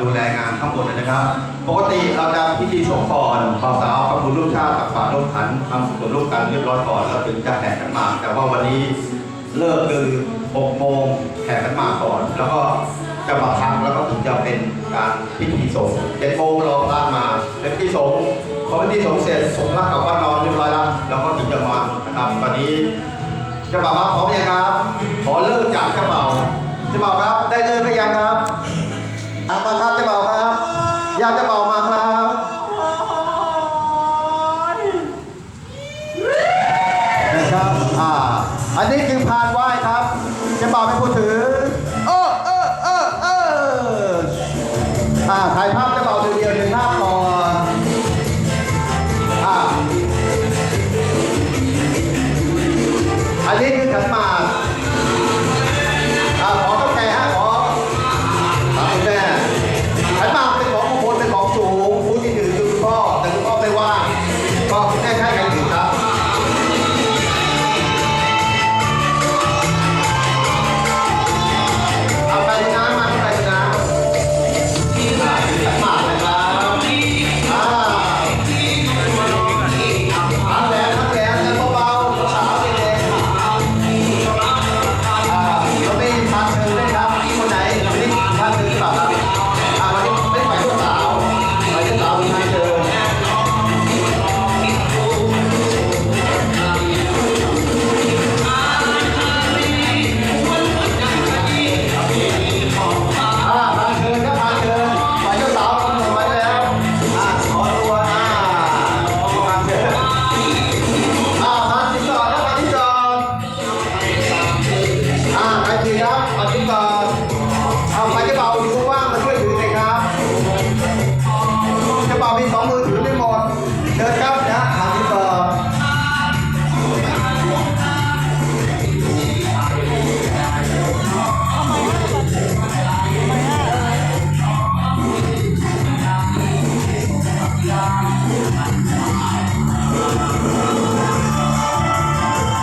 ดูแลงานข้างบนนะครับ ปกติเราจะพิธีสงก่อนบ่าวสาวกับคุณลูกชาติตักบาตรลูกขันทำส่วนลูกกันเรียบร้อยก่อนแล้วถึงจะแห่กันหมาก แต่ว่าวันนี้เลิกคือ6โมงแห่กันหมากก่อน แล้วก็จะมาพักแล้วก็ถึงจะเป็นการพิธีสงฆ์เจ็ดโมงเราลามาเป็นพิธีสงฆ์พอพิธีสงฆ์เสร็จสงฆ์รักกับว่านอนเรียบร้อยแล้วแล้วก็ถึงจะมานะครับตอนนี้จ้าบ่าวครับพร้อมยังครับ ขอเริ่มจากเจ้าบ่าวเจ้าบ่าวครับ ได้เริ่มหรือยังครับ มาครับเจ้าบ่าวครับญาติเจ้าบ่าวมาครับนะครับอ่าอันนี้คือพานไหว้ครับเจ้าบ่าวเป็นผู้ถือเออเออเออเอออ่าถ่ายภาพเจ้าบ่าวเดียวๆหนึ่งภาพก่อนอ่าอันนี้คือขัน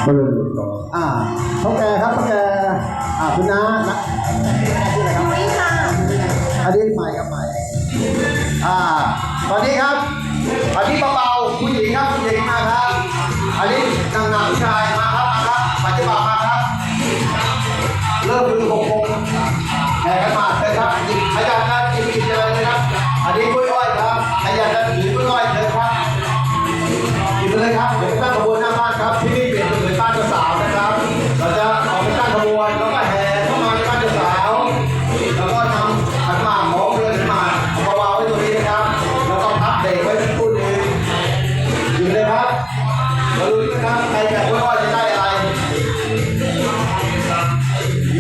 มาเลยก่อนอ่าเท่าแกครับเท่าแกอ่าคุณน้านะชื่ออะไรครับนุ้ยค่ะอันนี้ใหม่ครับใหม่อ่าตอนนี้ครับอันนี้เบาๆผู้หญิงครับผู้หญิงมาครับอันนี้นางงามผู้ชายมาครับมาครับมาที่บ่าวมาครับเริ่มคือหกโมงแห่กันมาเลยครับหยิบขยันนะกินกินเลยนะครับอันนี้กล้วยอ้อยครับขยันนะถือกล้วยอ้อยเลยครับหยิบเลยครับ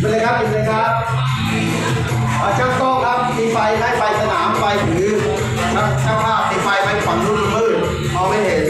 ไปเลยครับหยิบเลยครับช่างกล้องครับมีไฟได้ไฟสนามไฟถือช่างภาพติดไฟไปฝั่งรุ่นมืดมองไม่เห็น